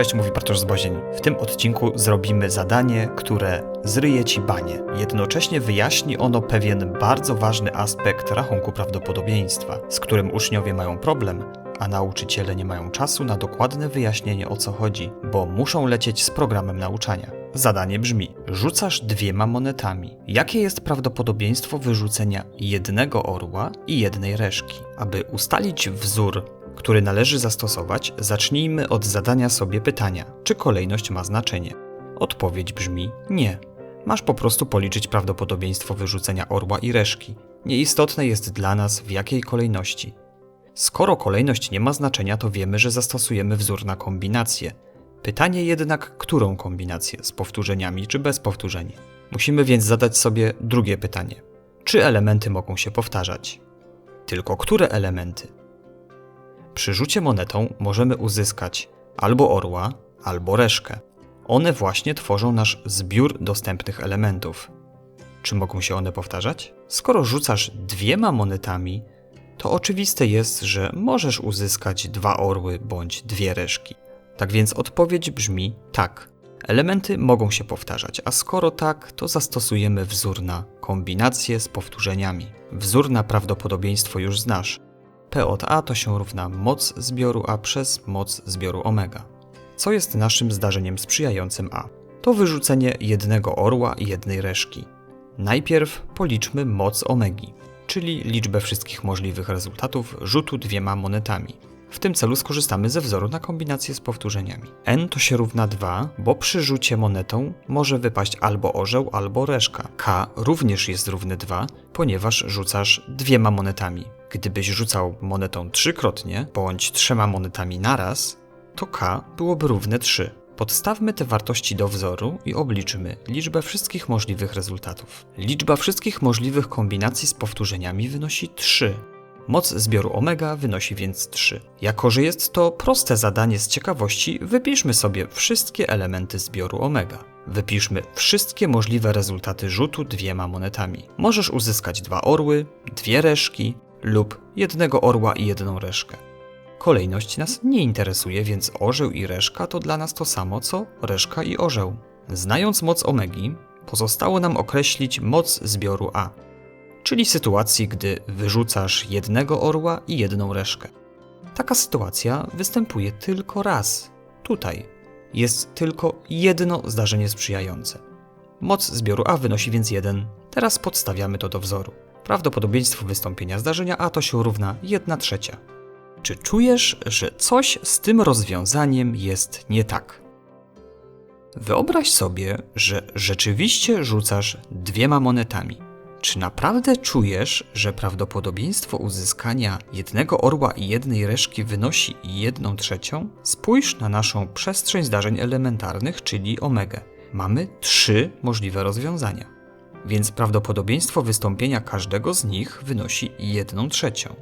Cześć, mówi Bartosz Zbozień. W tym odcinku zrobimy zadanie, które zryje Ci banie. Jednocześnie wyjaśni ono pewien bardzo ważny aspekt rachunku prawdopodobieństwa, z którym uczniowie mają problem, a nauczyciele nie mają czasu na dokładne wyjaśnienie o co chodzi, bo muszą lecieć z programem nauczania. Zadanie brzmi: rzucasz dwiema monetami. Jakie jest prawdopodobieństwo wyrzucenia jednego orła i jednej reszki? Aby ustalić wzór który należy zastosować, zacznijmy od zadania sobie pytania, czy kolejność ma znaczenie. Odpowiedź brzmi nie. Masz po prostu policzyć prawdopodobieństwo wyrzucenia orła i reszki. Nieistotne jest dla nas w jakiej kolejności. Skoro kolejność nie ma znaczenia, to wiemy, że zastosujemy wzór na kombinację. Pytanie jednak, którą kombinację, z powtórzeniami czy bez powtórzeń. Musimy więc zadać sobie drugie pytanie. Czy elementy mogą się powtarzać? Tylko które elementy? Przy rzucie monetą możemy uzyskać albo orła, albo reszkę. One właśnie tworzą nasz zbiór dostępnych elementów. Czy mogą się one powtarzać? Skoro rzucasz dwiema monetami, to oczywiste jest, że możesz uzyskać dwa orły bądź dwie reszki. Tak więc odpowiedź brzmi tak. Elementy mogą się powtarzać, a skoro tak, to zastosujemy wzór na kombinację z powtórzeniami. Wzór na prawdopodobieństwo już znasz. P od A to się równa moc zbioru A przez moc zbioru omega. Co jest naszym zdarzeniem sprzyjającym A? To wyrzucenie jednego orła i jednej reszki. Najpierw policzmy moc omegi, czyli liczbę wszystkich możliwych rezultatów rzutu dwiema monetami. W tym celu skorzystamy ze wzoru na kombinację z powtórzeniami. n to się równa 2, bo przy rzucie monetą może wypaść albo orzeł, albo reszka. k również jest równy 2, ponieważ rzucasz dwiema monetami. Gdybyś rzucał monetą trzykrotnie, bądź trzema monetami naraz, to k byłoby równe 3. Podstawmy te wartości do wzoru i obliczymy liczbę wszystkich możliwych rezultatów. Liczba wszystkich możliwych kombinacji z powtórzeniami wynosi 3. Moc zbioru omega wynosi więc 3. Jako, że jest to proste zadanie z ciekawości, wypiszmy sobie wszystkie elementy zbioru omega. Wypiszmy wszystkie możliwe rezultaty rzutu dwiema monetami. Możesz uzyskać dwa orły, dwie reszki lub jednego orła i jedną reszkę. Kolejność nas nie interesuje, więc orzeł i reszka to dla nas to samo co reszka i orzeł. Znając moc omegi, pozostało nam określić moc zbioru A czyli sytuacji, gdy wyrzucasz jednego orła i jedną reszkę. Taka sytuacja występuje tylko raz. Tutaj jest tylko jedno zdarzenie sprzyjające. Moc zbioru A wynosi więc 1. Teraz podstawiamy to do wzoru. Prawdopodobieństwo wystąpienia zdarzenia A to się równa 1 trzecia. Czy czujesz, że coś z tym rozwiązaniem jest nie tak? Wyobraź sobie, że rzeczywiście rzucasz dwiema monetami czy naprawdę czujesz, że prawdopodobieństwo uzyskania jednego orła i jednej reszki wynosi jedną trzecią? Spójrz na naszą przestrzeń zdarzeń elementarnych, czyli omegę. Mamy trzy możliwe rozwiązania, więc prawdopodobieństwo wystąpienia każdego z nich wynosi jedną trzecią.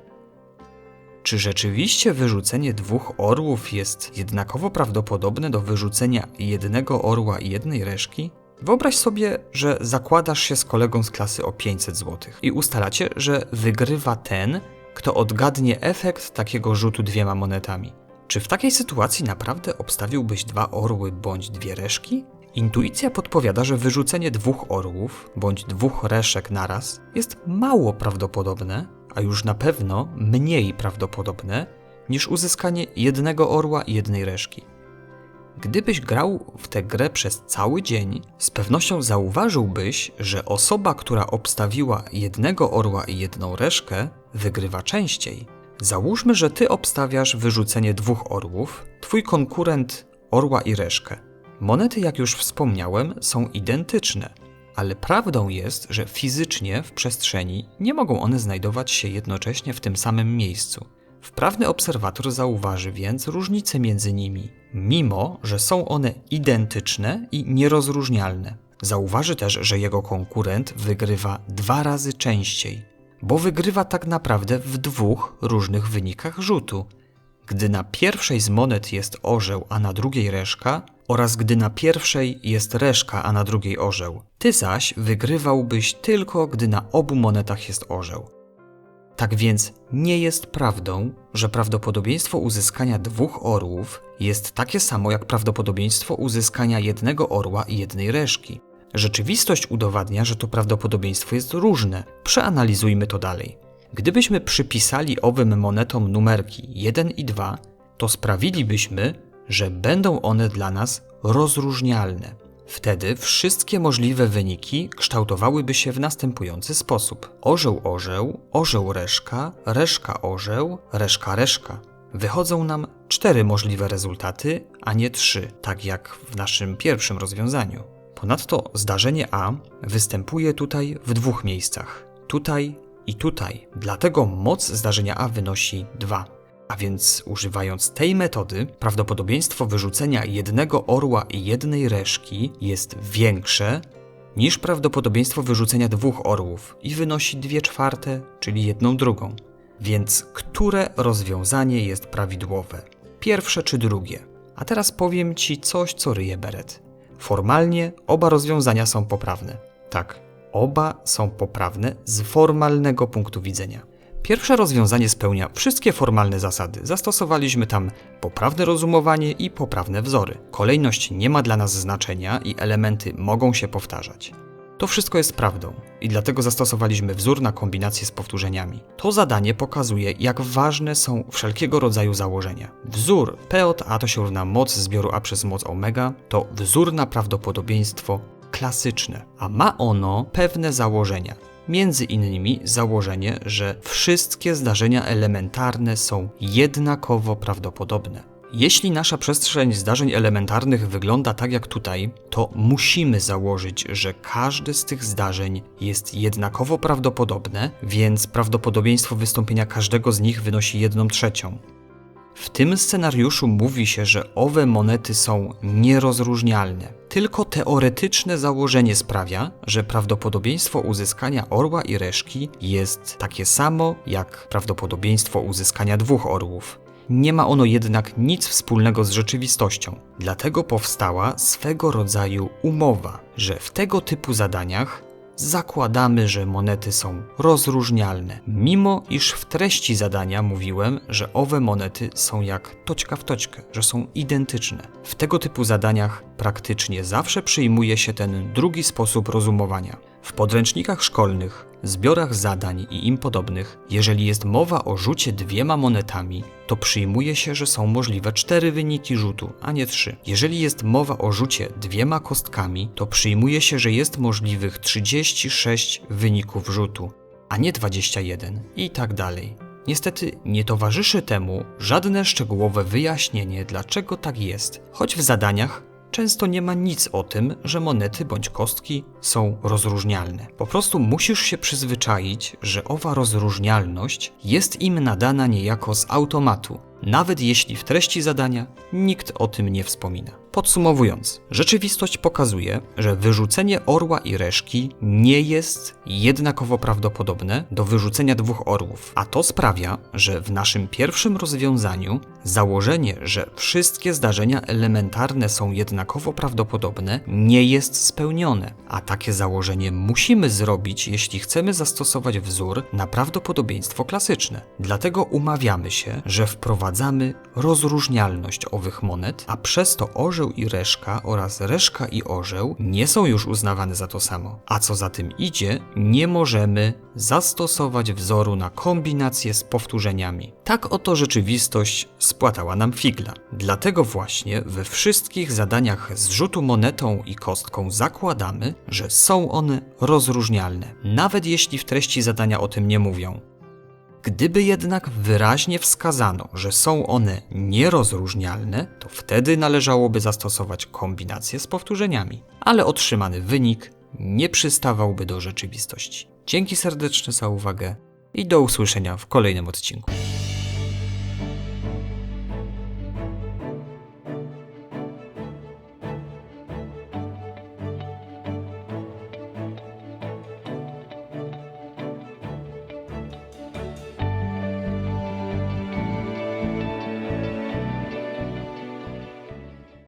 Czy rzeczywiście wyrzucenie dwóch orłów jest jednakowo prawdopodobne do wyrzucenia jednego orła i jednej reszki? Wyobraź sobie, że zakładasz się z kolegą z klasy o 500 zł i ustalacie, że wygrywa ten, kto odgadnie efekt takiego rzutu dwiema monetami. Czy w takiej sytuacji naprawdę obstawiłbyś dwa orły bądź dwie reszki? Intuicja podpowiada, że wyrzucenie dwóch orłów bądź dwóch reszek naraz jest mało prawdopodobne, a już na pewno mniej prawdopodobne niż uzyskanie jednego orła i jednej reszki. Gdybyś grał w tę grę przez cały dzień, z pewnością zauważyłbyś, że osoba, która obstawiła jednego orła i jedną reszkę, wygrywa częściej. Załóżmy, że ty obstawiasz wyrzucenie dwóch orłów, twój konkurent orła i reszkę. Monety, jak już wspomniałem, są identyczne, ale prawdą jest, że fizycznie w przestrzeni nie mogą one znajdować się jednocześnie w tym samym miejscu. Wprawny obserwator zauważy więc różnice między nimi, mimo że są one identyczne i nierozróżnialne. Zauważy też, że jego konkurent wygrywa dwa razy częściej, bo wygrywa tak naprawdę w dwóch różnych wynikach rzutu. Gdy na pierwszej z monet jest orzeł, a na drugiej reszka, oraz gdy na pierwszej jest reszka, a na drugiej orzeł. Ty zaś wygrywałbyś tylko, gdy na obu monetach jest orzeł. Tak więc nie jest prawdą, że prawdopodobieństwo uzyskania dwóch orłów jest takie samo jak prawdopodobieństwo uzyskania jednego orła i jednej reszki. Rzeczywistość udowadnia, że to prawdopodobieństwo jest różne. Przeanalizujmy to dalej. Gdybyśmy przypisali owym monetom numerki 1 i 2, to sprawilibyśmy, że będą one dla nas rozróżnialne. Wtedy wszystkie możliwe wyniki kształtowałyby się w następujący sposób: orzeł, orzeł, orzeł, reszka, reszka, orzeł, reszka, reszka. Wychodzą nam cztery możliwe rezultaty, a nie trzy, tak jak w naszym pierwszym rozwiązaniu. Ponadto zdarzenie A występuje tutaj w dwóch miejscach: tutaj i tutaj. Dlatego moc zdarzenia A wynosi 2. A więc używając tej metody, prawdopodobieństwo wyrzucenia jednego orła i jednej reszki jest większe niż prawdopodobieństwo wyrzucenia dwóch orłów i wynosi 2 czwarte, czyli jedną drugą. Więc które rozwiązanie jest prawidłowe? Pierwsze czy drugie? A teraz powiem Ci coś, co ryje beret. Formalnie oba rozwiązania są poprawne. Tak, oba są poprawne z formalnego punktu widzenia. Pierwsze rozwiązanie spełnia wszystkie formalne zasady. Zastosowaliśmy tam poprawne rozumowanie i poprawne wzory. Kolejność nie ma dla nas znaczenia i elementy mogą się powtarzać. To wszystko jest prawdą i dlatego zastosowaliśmy wzór na kombinację z powtórzeniami. To zadanie pokazuje, jak ważne są wszelkiego rodzaju założenia. Wzór P od A to się równa moc zbioru A przez moc omega, to wzór na prawdopodobieństwo klasyczne, a ma ono pewne założenia. Między innymi założenie, że wszystkie zdarzenia elementarne są jednakowo prawdopodobne. Jeśli nasza przestrzeń zdarzeń elementarnych wygląda tak jak tutaj, to musimy założyć, że każde z tych zdarzeń jest jednakowo prawdopodobne, więc prawdopodobieństwo wystąpienia każdego z nich wynosi 1 trzecią. W tym scenariuszu mówi się, że owe monety są nierozróżnialne. Tylko teoretyczne założenie sprawia, że prawdopodobieństwo uzyskania orła i reszki jest takie samo jak prawdopodobieństwo uzyskania dwóch orłów. Nie ma ono jednak nic wspólnego z rzeczywistością. Dlatego powstała swego rodzaju umowa, że w tego typu zadaniach zakładamy, że monety są rozróżnialne, mimo iż w treści zadania mówiłem, że owe monety są jak toczka w toczkę, że są identyczne. W tego typu zadaniach praktycznie zawsze przyjmuje się ten drugi sposób rozumowania. W podręcznikach szkolnych, zbiorach zadań i im podobnych, jeżeli jest mowa o rzucie dwiema monetami, to przyjmuje się, że są możliwe cztery wyniki rzutu, a nie trzy. Jeżeli jest mowa o rzucie dwiema kostkami, to przyjmuje się, że jest możliwych 36 wyników rzutu, a nie 21 i tak dalej. Niestety nie towarzyszy temu żadne szczegółowe wyjaśnienie, dlaczego tak jest, choć w zadaniach często nie ma nic o tym, że monety bądź kostki są rozróżnialne. Po prostu musisz się przyzwyczaić, że owa rozróżnialność jest im nadana niejako z automatu, nawet jeśli w treści zadania nikt o tym nie wspomina. Podsumowując, rzeczywistość pokazuje, że wyrzucenie orła i reszki nie jest jednakowo prawdopodobne do wyrzucenia dwóch orłów, a to sprawia, że w naszym pierwszym rozwiązaniu założenie, że wszystkie zdarzenia elementarne są jednakowo prawdopodobne, nie jest spełnione, a takie założenie musimy zrobić, jeśli chcemy zastosować wzór na prawdopodobieństwo klasyczne. Dlatego umawiamy się, że wprowadzamy rozróżnialność owych monet, a przez to orzeł i reszka oraz reszka i orzeł nie są już uznawane za to samo. A co za tym idzie, nie możemy zastosować wzoru na kombinację z powtórzeniami. Tak oto rzeczywistość spłatała nam figla. Dlatego właśnie we wszystkich zadaniach z rzutu monetą i kostką zakładamy, że są one rozróżnialne, nawet jeśli w treści zadania o tym nie mówią. Gdyby jednak wyraźnie wskazano, że są one nierozróżnialne, to wtedy należałoby zastosować kombinację z powtórzeniami, ale otrzymany wynik nie przystawałby do rzeczywistości. Dzięki serdeczne za uwagę i do usłyszenia w kolejnym odcinku.